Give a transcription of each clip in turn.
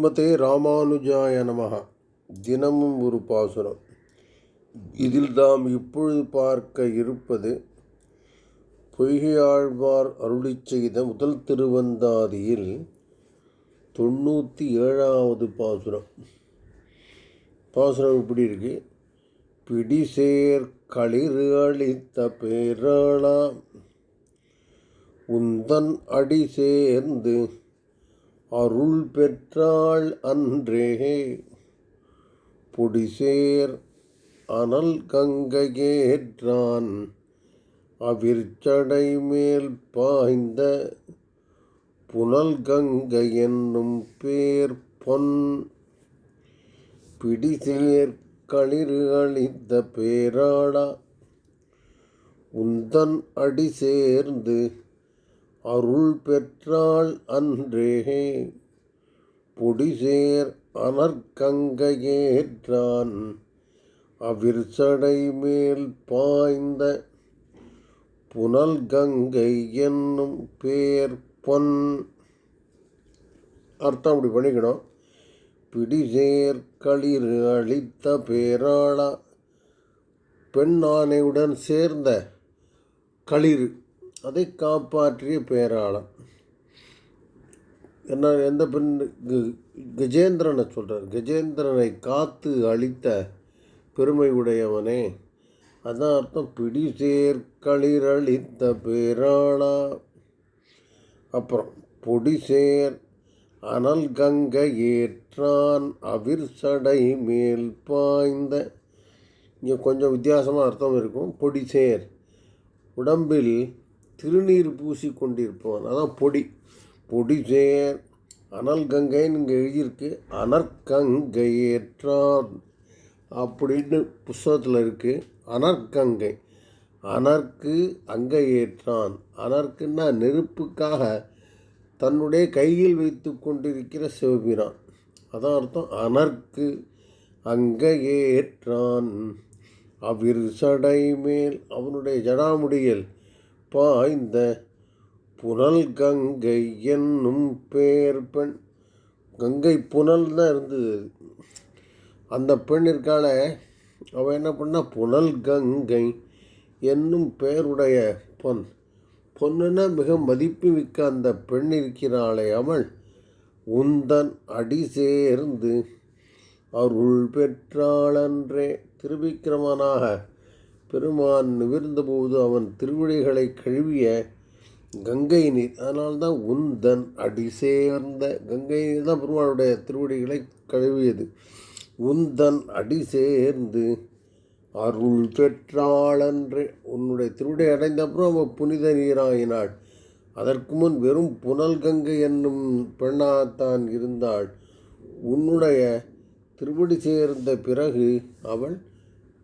ஸ்ரீமதே ராமானுஜாய நமக. தினமும் ஒரு பாசுரம். இதில் தாம் இப்பொழுது பார்க்க இருப்பது பொய்கையாழ்வார் அருளிச் செய்த முதல் திருவந்தாதியில் தொண்ணூற்றி ஏழாவது பாசுரம். பாசுரம் இப்படி இருக்கு? பிடிசேர் களிறு அளித்த பேராளாம் உந்தன் அடி சேர்ந்து அருள் பெற்றாள் அன்றே. பொடிசேர் அனல் கங்கையேற்றான். அவிர்ச்சடை மேல் பாய்ந்த புனல் கங்கை என்னும் பேர் பொன். பிடிசேர் களிறு அளித்த பேராடா. உந்தன் அடி சேர்ந்து அருள் பெற்றாள் அன்றே. பொடிசேர் அனர்கங்கையேற்றான். அவிர்சடை மேல் பாய்ந்த புனல் கங்கை என்னும் பேர் பொன். அர்த்தம் அப்படி பண்ணிக்கணும். பிடிசேர் களிர் அளித்த பேராளா. பெண் ஆணையுடன் சேர்ந்த களிறு. அதை காப்பாற்றிய பேராளன் என்ன எந்த பெண் க- கஜேந்திரனை சொல்கிறார் கஜேந்திரனை காத்து அழித்த பெருமை உடையவனே. அதான் அர்த்தம். பிடி களிரளித்த பேராளா. அப்புறம் பொடிசேர் அனல் கங்கை ஏற்றான் அவிர்சடை மேல் பாய்ந்த. இங்கே கொஞ்சம் வித்தியாசமாக அர்த்தம் இருக்கும். பொடிசேர் உடம்பில் திருநீர் பூசி கொண்டிருப்பவன் அதான் பொடி. பொடி சேர் அனல் கங்கைன்னு இங்கே எழுதியிருக்கு. அனற்கங்கையேற்றான் அப்படின்னு புஸ்தகத்தில் இருக்குது அனற்கங்கை. அனற்கு அங்கை ஏற்றான் அனற்குன்னா நெருப்புக்காக தன்னுடைய கையில் வைத்து கொண்டிருக்கிற சிவபிரான் அதான் அர்த்தம். அனற்கு அங்கையேற்றான். அவிர் சடை மேல் அவனுடைய ஜடாமுடியில் பாய்ந்த புனல் கங்கை என்னும் பேர் பெண் கங்கை புனல் தான் இருந்தது. அந்த பெண் இருக்காள அவள் என்ன பண்ணா புனல் கங்கை என்னும் பெயருடைய பொன். பொண்ணுன்னா மிக மதிப்பு மிக்க அந்த பெண் இருக்கிறாளே அவள். உந்தன் அடி சேர்ந்து அருள் பெற்றாளன்றே திருவிக்கிரமனாக பெருமான் நிமிர்ந்தபோது அவன் திருவிடைகளை கழுவிய கங்கை நீர். அதனால்தான் உந்தன் அடி சேர்ந்த கங்கை நீர் தான் பெருமானுடைய திருவடிகளை கழுவியது. உந்தன் அடி சேர்ந்து அருள் பெற்றாளன்று. உன்னுடைய திருவிடை அடைந்த அப்புறம் அவன் புனித நீராயினாள். அதற்கு முன் வெறும் புனல் கங்கை என்னும் பெண்ணாகத்தான் இருந்தாள். உன்னுடைய திருவடி சேர்ந்த பிறகு அவள்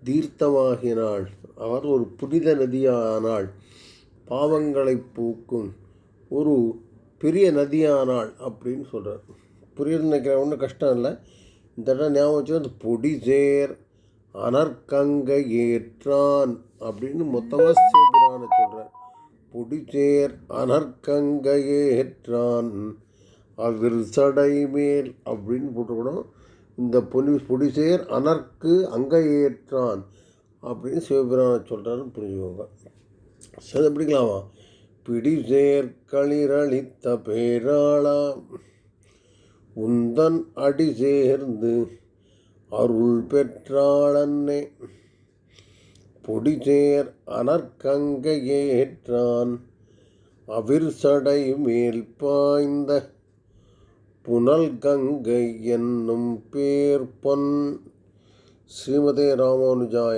தீர்த்தமாகினாள். அவர் ஒரு புனித நதியானாள். பாவங்களை பூக்கும் ஒரு பெரிய நதியானாள் அப்படின்னு சொல்கிறார் புரியுது நினைக்கிற ஒன்றும் கஷ்டம் இல்லை. இந்த இடம் ஞாபகம் வச்சு அந்த பொடி சேர் ஏற்றான் அப்படின்னு மொத்தமாக சிவபுராண சொல்கிறார் பொடிசேர் அனற்கங்கை ஏற்றான் அவிர் சடை மேல் அப்படின்னு போட்டுக்கூட இந்த பொலி பொடிசேர் அனற்கு அங்கையேற்றான் அப்படின்னு சிவபிரான சொல்கிறாருன்னு புரிஞ்சுக்கோங்க. சரி எப்படிங்களாமா பிடிசேர் களிரளித்த பேராளா உந்தன் அடி சேர்ந்து அருள் பெற்றாளன்னே. பொடிசேர் அனற்கங்கையேற்றான் அவிர் சடை மேல் பாய்ந்த புனல் கங்கை என்னும் பேர் பொன் ஸ்ரீமதே ராமானுஜாய